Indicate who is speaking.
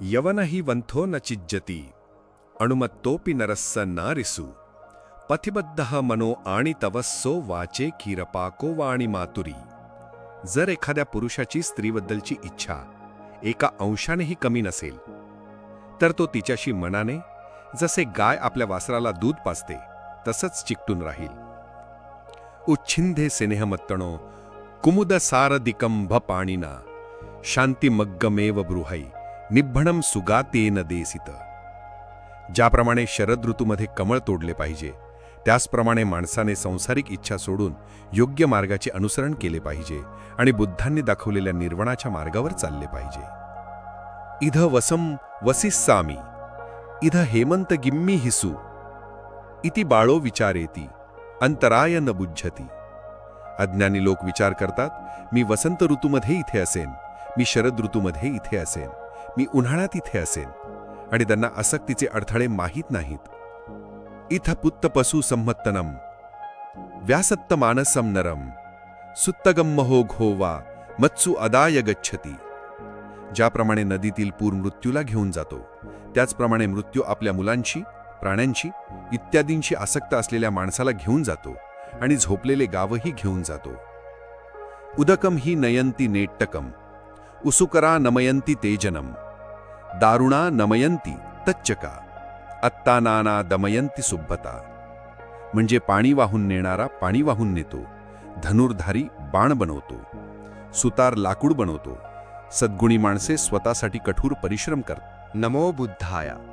Speaker 1: यवनहि वंथो न चिज्जती अणुमत्तोपि नरस्स नारिसु पथिबद्धः मनो आणि तवस्सो वाचे खीरपाको वाणी मातुरी जर एखाद्या पुरुषाची स्त्रीबद्दलची इच्छा एका अंशानेही कमी नसेल तर तो तिच्याशी मनाने जसे गाय आपल्या वासराला दूध पाजते तसंच चिकटून राहील उच्छिंधे स्नेहमत्तणो कुमुद सारदिकंभ पाणीना शांतिमग्गमेव बृहै निभणम सुगातेन देसित. ज्याप्रमाणे शरद ऋतूमध्ये कमळ तोडले पाहिजे त्याचप्रमाणे माणसाने संसारिक इच्छा सोडून योग्य मार्गाचे अनुसरण केले पाहिजे आणि बुद्धांनी दाखवलेल्या निर्वणाच्या मार्गावर चालले पाहिजे. इध वसम वसिस्सामी इध हेमंत गिम्मी हिसू इति बाळो विचारेती अंतराय न बुज्झती. अज्ञानी लोक विचार करतात मी वसंत ऋतूमध्ये इथे असेन मी शरद ऋतूमध्ये इथे असेन. मी उन्हाळ्यात इथे असेन आणि त्यांना आसक्तीचे अडथळे माहीत नाहीत. इथ पुत्त पशु संमत्तनम व्यासत्त मानसम नरम सुत्तगम्महो घोवा मत्सु अदाय गच्छती. ज्याप्रमाणे नदीतील पूर मृत्यूला घेऊन जातो त्याचप्रमाणे मृत्यू आपल्या मुलांशी प्राण्यांची इत्यादींशी आसक्त असलेल्या माणसाला घेऊन जातो आणि झोपलेले गावही घेऊन जातो. उदकम ही नयंती नेट्टकम उसुकरा नमयंती तेजनम. दारुणा नमयंती तच्चका अत्तानाना दमयंती सुब्बता. म्हणजे पाणी वाहून नेणारा पाणी वाहून नेतो धनुर्धारी बाण बनवतो सुतार लाकूड बनवतो सद्गुणी माणसे स्वतःसाठी कठोर परिश्रम कर
Speaker 2: नमो बुद्धाया.